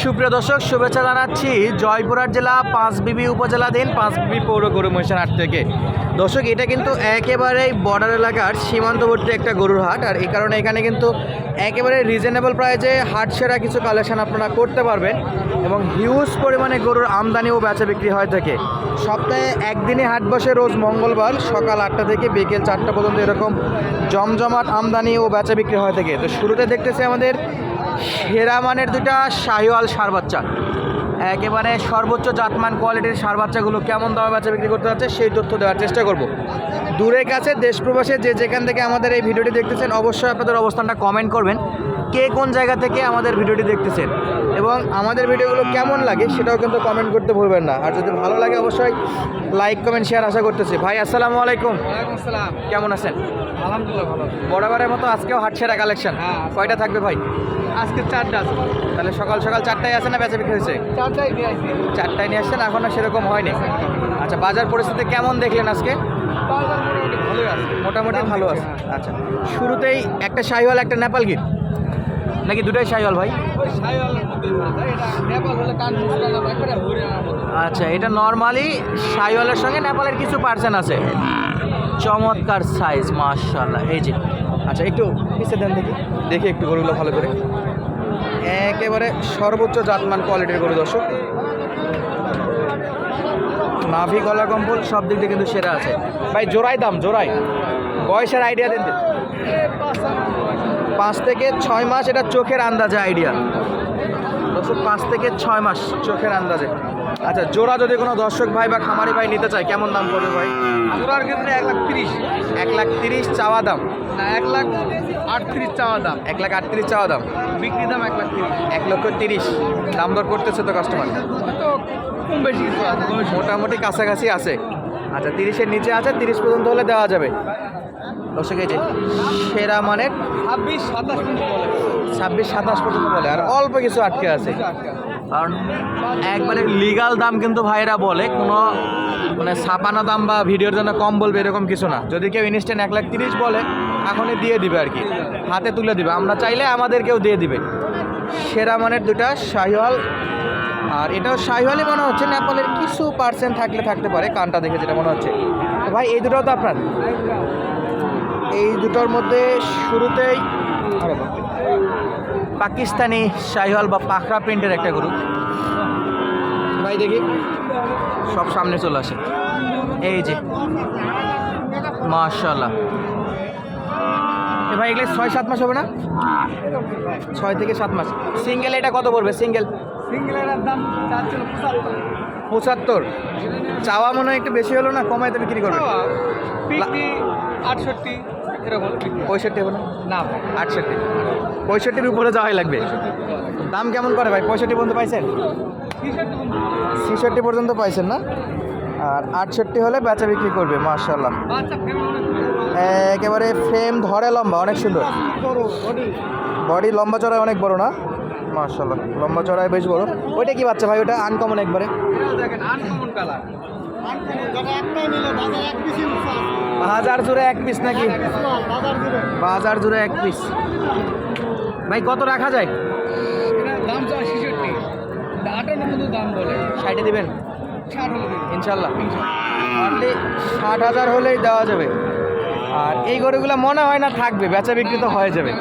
সুপ্রিয় দর্শক, শুভেচ্ছা জানাচ্ছি জয়পুরহাট জেলা পাঁচবিবি উপজেলাধীন পাঁচবিবি পৌর গরু মহিষার হাট থেকে। দর্শক, এটা কিন্তু একেবারেই বর্ডার এলাকার সীমান্তবর্তী একটা গরুর হাট, আর এই কারণে এখানে কিন্তু একেবারে রিজনেবল প্রাইজে হাট সেরা কিছু কালেকশন আপনারা করতে পারবেন এবং হিউজ পরিমাণে গরুর আমদানি ও বেচা বিক্রি হয় থাকে। সপ্তাহে একদিনে হাট বসে রোজ মঙ্গলবার সকাল আটটা থেকে বিকেল চারটা পর্যন্ত এরকম জমজমাট আমদানি ও বেচা বিক্রি হয় থাকে। তো শুরুতে দেখতেছি আমাদের সেরা মানের দুটা শাহিওয়াল সার বাচ্চা। একেবারে সর্বোচ্চ জাতমান কোয়ালিটির সার বাচ্চাগুলো কেমন দামে বাচ্চা বিক্রি করতে যাচ্ছে সেই তথ্য দেওয়ার চেষ্টা করব। দূরে কাছে, দেশ প্রবাসে যে যেখান থেকে আমাদের এই ভিডিওটি দেখতেছেন, অবশ্যই আপনাদের অবস্থানটা কমেন্ট করবেন। কে কোন জায়গা থেকে আমাদের ভিডিওটি দেখতেছেন এবং আমাদের ভিডিওগুলো কেমন লাগে সেটাও কিন্তু কমেন্ট করতে ভুলবেন না। আর যদি ভালো লাগে অবশ্যই লাইক কমেন্ট শেয়ার আশা করতেছি। ভাই আসসালামু আলাইকুম। আসসালাম। কেমন আছেন? আলহামদুলিল্লাহ ভালো বরাবরের মতো আজকেও হাট সেরা কালেকশন হ্যাঁ। কয়টা থাকবে ভাই? আজকে চারটা আছে। তাহলে সকাল সকাল চারটায় আছে না বেচা বিক্রি হয়েছে? দিয়ে আসছি চারটায় নিয়ে আসছেন এখনও সেরকম হয়নি। আচ্ছা বাজার পরিস্থিতি কেমন দেখলেন আজকে? মোটামুটি ভালোই আছে। মোটামুটি ভালো আছে। হ্যাঁ। আচ্ছা শুরুতেই একটা শাহিওয়াল একটা নেপাল গির নাকি দুটাই শাহিওয়াল ভাই? আচ্ছা এটা নর্মালি শাহিওয়ালের সঙ্গে নেপালের কিছু পার্সেন্ট আছে। চমৎকার সাইজ মাশাল্লাহ এই যে আচ্ছা একটু পিছিয়ে দেন দেখি। দেখি একটু গরুগুলো ভালো করে। একেবারে সর্বোচ্চ জাতমান কোয়ালিটির গরু দর্শক। নাভি গলা কম্বল সব দিক দিয়ে কিন্তু সেরা আছে। ভাই জোড়াই দাম জোড়াই। বয়সের আইডিয়া দেন দিন। পাঁচ থেকে ছয় মাস এটা চোখের আন্দাজে আইডিয়া দর্শক পাঁচ থেকে ছয় মাস চোখের আন্দাজে। আচ্ছা জোড়া যদি কোনো দর্শক ভাই বা খামারি ভাই নিতে চায় কেমন দাম পড়বে ভাই? জোড়ার ক্ষেত্রে এক লাখ তিরিশ। এক লাখ তিরিশ চাওয়া দাম? না এক লাখ আটত্রিশ চাওয়া দাম। এক লাখ আটত্রিশ চাওয়া দাম? বিক্রি দাম এক লাখ তিরিশ। এক লক্ষ তিরিশ। দাম দর করতেছে তো কাস্টমার তো কম বেশি। মোটামুটি কাছাকাছি আছে। আচ্ছা তিরিশের নিচে আছে তিরিশ পর্যন্ত হলে দেওয়া যাবে। দর্শক এই যে সেরা মানের ছাব্বিশ সাতাশ ছাব্বিশ সাতাশ পর্যন্ত বলে। আর অল্প কিছু আটকে আছে। কারণ একবারে লিগাল দাম কিন্তু ভাইরা বলে কোনো মানে ছাপানো দাম বা ভিডিওর জন্য কম বলবে এরকম কিছু না। যদি কেউ ইনস্ট্যান্ট এক লাখ তিরিশ বলে এখনই দিয়ে দিবে আর কি। হাতে তুলে দিবে। আমরা চাইলে আমাদেরকেও দিয়ে দিবে। সেরা মানের দুটা শাহিওয়াল। আর এটাও শাহিওয়ালই মনে হচ্ছে নেপালের কিছু পার্সেন্ট থাকলে থাকতে পারে কানটা দেখে যেটা মনে হচ্ছে। তো ভাই এই দুটাও তো আপনার? এই দুটোর মধ্যে শুরুতেই পাকিস্তানি শাহিওয়াল বা পাখরা প্রিন্টের একটা গরু ভাই দেখি সব সামনে চলে আসে। এই যে মাশাল্লাহ ভাই এগুলো ছয় সাত মাস হবে না? ছয় থেকে সাত মাস। সিঙ্গেল এটা কত পড়বে? সিঙ্গেল পঁচাত্তর। চাওয়া মনে হয় একটু বেশি হলো না? কমায় তো বিক্রি করবে। আটষট্টি। এরকম পঁয়ষট্টি না আটষট্টি। পঁয়ষট্টির উপরে যাওয়াই লাগবে। দাম কেমন করে ভাই? পঁয়ষট্টি পর্যন্ত পাইছেন। ছেষট্টি পর্যন্ত পাইছেন না? আর আটষট্টি হলে বেচা বিক্রি করবে মার্শাল্লাহ একেবারে ফ্রেম ধরে লম্বা অনেক সুন্দর। বড় লম্বা চড়াই অনেক বড় না? মার্শাল্লাহ লম্বা চড়াই বেশ বড়। ওইটা কি বাচ্চা ভাই? ওটা আনকমন একবারে। আনকমন কালার বাজার জুড়ে এক পিস নাকি? বাজার জুড়ে। এক পিস ভাই কত রাখা যায়? এটার দাম চায় ছেষট্টি। আটান্ন দাম বলে। সাইডে দিবেন? ষাট ইনশাল্লাহ। অনলি ষাট হাজার হলেই দেওয়া যাবে। আর এই গরুগুলো মনে হয় না থাকবে বেচা বিক্রি তো হয়ে যাবে।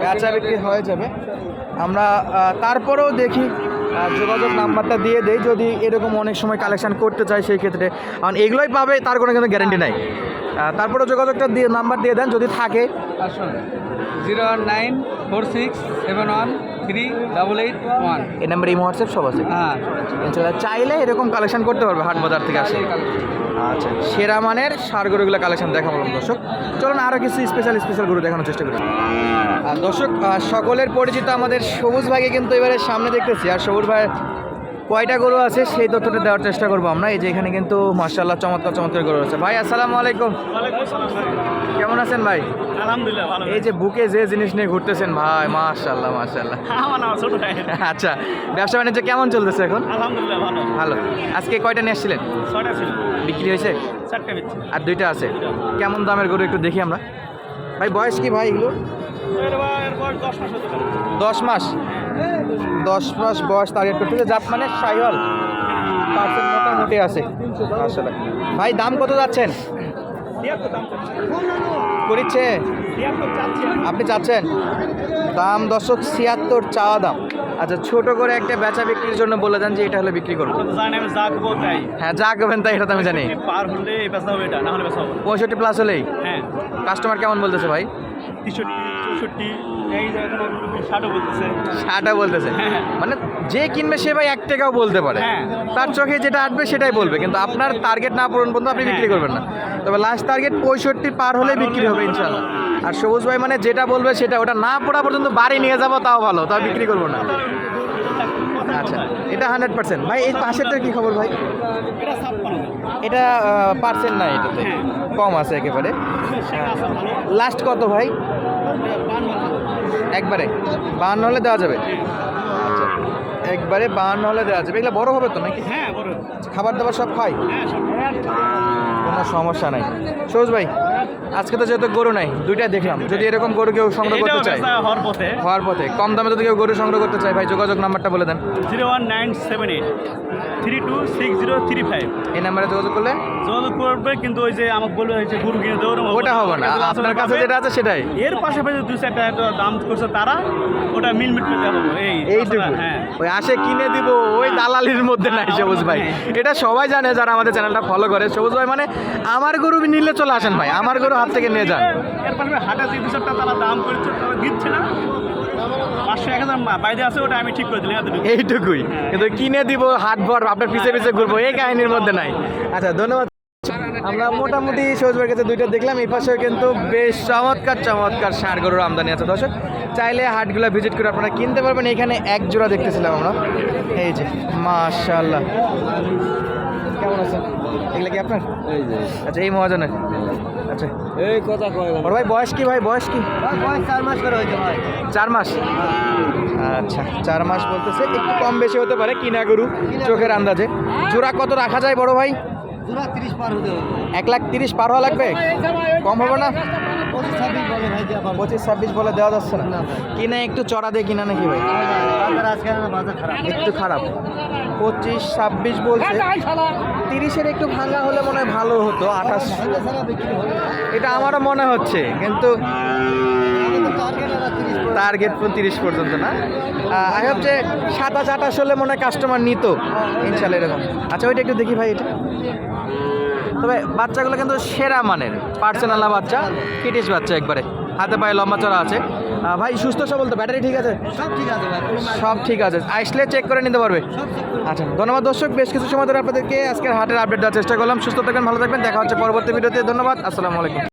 বেচা বিক্রি হয়ে যাবে। আমরা তারপরেও দেখি যোগাযোগ নাম্বারটা দিয়ে দেয় যদি এরকম অনেক সময় কালেকশান করতে চায় সেই ক্ষেত্রে। কারণ এগুলোই পাবে, তার কোনো কিন্তু গ্যারেন্টি নাই। তারপরে যোগাযোগটা দিয়ে, নাম্বার দিয়ে দেন, যদি থাকে। Zero nine four six seven one three double eight one এই নাম্বার এই হোয়াটসঅ্যাপ সব আছে। হ্যাঁ ইনশাল্লাহ চাইলে এরকম কালেকশন করতে পারবে হাট বাজার থেকে আসে। আচ্ছা সেরা মানের সার গরুগুলো কালেকশন দেখাবো দর্শক। চলুন আরও কিছু স্পেশাল স্পেশাল গরু দেখানোর চেষ্টা করি। দর্শক সকলের পরিচিত আমাদের সবুজ ভাইকে কিন্তু এবারে সামনে দেখতেছি। আর সবুজ ভাই কয়টা গরু আছে সেই তথ্যটা দেওয়ার চেষ্টা করব আমরা। এই যে এখানে কিন্তু মার্শাল্লাহ চমৎকার চমৎকার গরু আছে। ভাই আসসালামু আলাইকুম। কেমন আছেন ভাই? এই যে বুকে যে জিনিস নিয়ে ঘুরতেছেন ভাই মার্শাল্লাহ মার্শাল্লাহ আচ্ছা ব্যবসা বাণিজ্য কেমন চলতেছে এখন? ভালো। আজকে কয়টা নিয়ে আসছিলেন? বিক্রি হয়েছে? আর দুইটা আছে? কেমন দামের গরু একটু দেখি আমরা। ভাই বয়স কি ভাই এগুলো দশ মাস? দশ মাস বয়স টার্গেট করতেছে জাত মানে সাইহল পার্সেন্ট মোটামুটি আছে। আসলে ভাই দাম কত যাচ্ছেন? করিচ্ছে। আপনি চাচ্ছেন? দাম দশক ছিয়াত্তর চাওয়া দাম। আচ্ছা ছোট করে একটা বেচা বিক্রির জন্য বলে দেন যে এটা হলে বিক্রি করব। হ্যাঁ যা করবেন তাই। এটা তো আমি জানি। পঁয়ষট্টি প্লাস হলেই? হ্যাঁ। কাস্টমার কেমন বলতেছে ভাই? এই ষাটও বলতেছে। হ্যাঁ। মানে যে কিনবে সে ভাই এক টাকাও বলতে পারে। হ্যাঁ। তার চোখে যেটা আসবে সেটাই বলবে। কিন্তু আপনার টার্গেট না পূরণ পর্যন্ত আপনি বিক্রি হ্যাঁ। করবেন না। তবে লাস্ট টার্গেট পঁয়ষট্টি পার হলে বিক্রি হবে ইনশাল্লাহ আর সবুজ ভাই মানে যেটা বলবে সেটা ওটা না পড়া পর্যন্ত বাড়ি নিয়ে যাব তাও ভালো। তাও বিক্রি করব না। আচ্ছা এটা হান্ড্রেড পার্সেন্ট ভাই এই পাশেরটার কি খবর ভাই? এটা পার্সেন্ট না এটাতে। কম আছে একেবারে। লাস্ট কত ভাই? একবারে বাহান্ন হলে দেওয়া যাবে। আচ্ছা একবারে বাহান্ন হলে দেওয়া যাবে। এগুলো বড় হবে তো নাকি? হ্যাঁ বড় খাবার দাবার সব খাই? হ্যাঁ কোনো সমস্যা নাই। সবুজ ভাই আজকে তো যেহেতু গরু নাই দুইটাই দেখলাম। যদি এরকম গরু কেউ সংগ্রহ করতে চায় হওয়ার পথে। হওয়ার পথে। কম দামে যদি কেউ গরু সংগ্রহ করতে চায় ভাই যোগাযোগ নাম্বারটা বলে দেন। Zero one nine seven eight. Three two six zero three five. এই নাম্বারে যোগাযোগ করলে? যোগাযোগ করবে কিন্তু ওই যে আমাকে বলবে যে গরু কিনে দেবো ওটা হবে না। আপনার কাছে যেটা আছে সেটাই। এর পাশাপাশি দু চারটা দাম করছে তারা ওটা মিল মিট হবে এই এইটুকু। হ্যাঁ। ওই আসে কিনে দিব ওই দালালির মধ্যে নাই হ্যাঁ, সবুজ ভাই। হ্যাঁ। এটা সবাই জানে যারা আমাদের চ্যানেলটা ফলো করে। সবুজ ভাই মানে আমার গরু নিলে চলে আসেন ভাই। আমার গরু হাত থেকে নিয়ে যান। এর পাশাপাশি হাটে যে চারটা তারা দাম করছে তারা দিচ্ছে না। আছে, ওটা আমি ঠিক এইটুকুই। কিন্তু কিনে দিব হাত ভর, আপনার পিছিয়ে পিছিয়ে ঘুরবো, এই কাহিনীর মধ্যে নাই। আচ্ছা ধন্যবাদ। আমরা মোটামুটি সবুজবার কাছে দুইটা দেখলাম এই পাশেও কিন্তু বেশ চমৎকার চমৎকার ষাড় গরুর আমদানি আছে। দর্শক চাইলে হাটগুলো ভিজিট করে আপনারা কিনতে পারবেন। এখানে এক জোড়া দেখতেছিলাম আমরা। এই যে মাশাল্লাহ কেমন আছেন? এগুলো কি আপনার? এই যে। আচ্ছা এই মহাজনের। আচ্ছা। এই কথা বড় ভাই বয়স কি ভাই? বয়স কি? চার মাস করে হয়েছে ভাই। চার মাস? আচ্ছা চার মাস বলতেছে একটু কম বেশি হতে পারে কিনা গরু চোখের আন্দাজে। জোড়া কত রাখা যায় বড় ভাই? পুরা তিরিশ পার হতে হবে। এক লাখ তিরিশ পার হওয়া লাগবে? কম হবে না? পঁচিশ ছাব্বিশ বলে দেওয়া যাচ্ছে না। কিনা একটু চড়া দিয়ে কিনা নাকি ভাই? না বাজার খারাপ। একটু খারাপ। পঁচিশ ছাব্বিশ বলছে। তিরিশের একটু ভাঙা হলে মনে হয় ভালো হতো আঠাশ। বিক্রি হবে এটা আমারও মনে হচ্ছে কিন্তু টার্গেট তিরিশ পর্যন্ত না? আই হোপ যে সাতাশ আঠাশ হলে মনে হয় কাস্টমার নিত ইনশাল্লাহ এরকম। আচ্ছা ওইটা একটু দেখি ভাই এটা। তবে বাচ্চাগুলো কিন্তু সেরা মানের পার্সোনাল বাচ্চা কিটিস বাচ্চা একবারে। হাতে পায়ে লম্বা চড়া আছে। ভাই সুস্থ সবল তো ব্যাটারি ঠিক আছে? সব ঠিক আছে সব ঠিক আছে। আসলে চেক করে নিতে পারবে। আচ্ছা ধন্যবাদ দর্শক বেশ কিছু সময় ধরে আপনাদেরকে আজকের হাটের আপডেট দেওয়ার চেষ্টা করলাম। সুস্থ থাকবেন ভালো থাকবেন। দেখা হচ্ছে পরবর্তী ভিডিওতে। ধন্যবাদ আসসালামু আলাইকুম।